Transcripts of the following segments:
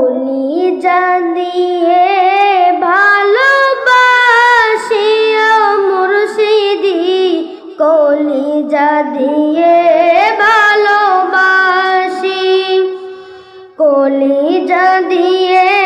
কলিজা দিয়ে ভালোবাসি মুর্শিদি কলিজা দিয়ে ভালোবাসি। কলিজা দিয়ে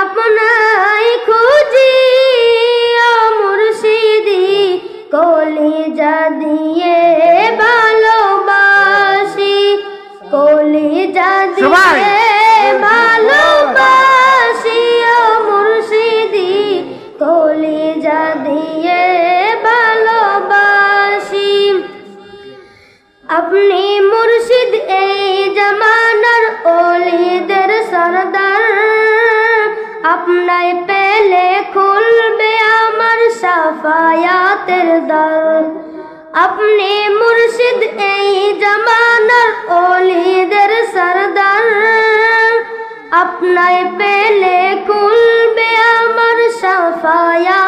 আপনায় খুঁজি ও মুর্শিদি কলিজা দিয়ে ভালোবাসি কলিজা। দিয়ে আপনায় পেলে খুলবে আমার সাফায়াতের দল। আপনি মুর্শিদ এই জামানার অলিদের সরদার। আপনায় পেলে খুলবে আমার সাফায়াতের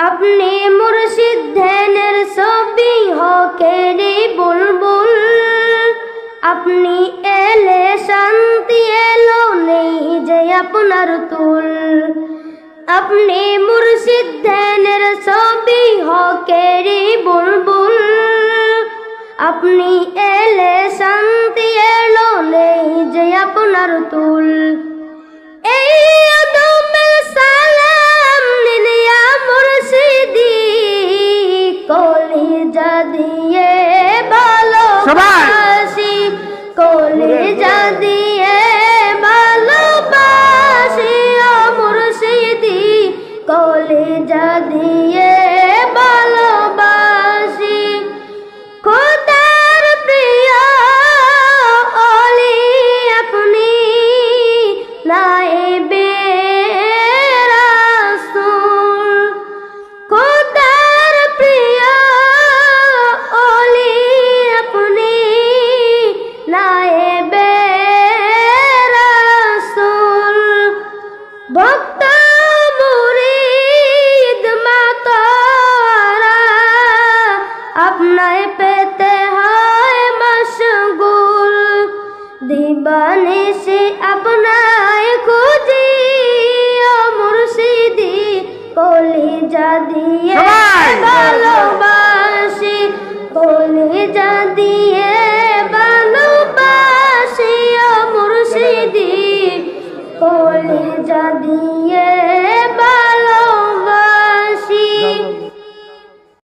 আপনি মুর্শিদ ধ্যানের ছবি হকেরে বুলবুল। আপনি এলে শান্তি, এলো নেই যে আপনার তুল। আপনি মুর্শিদ ধ্যানের ছবি হকেরে বুলবুল। আপনি এলে শান্তি কলিজা আপনায় পেতে হয় মশগুল দিবানিশি আপনায় খুঁজি মুর্শিদি কলিজা দিয়ে সবাই! ভালোবাসি কলিজা দিয়ে ভালোবাসি মুর্শিদি কলিজা দিয়ে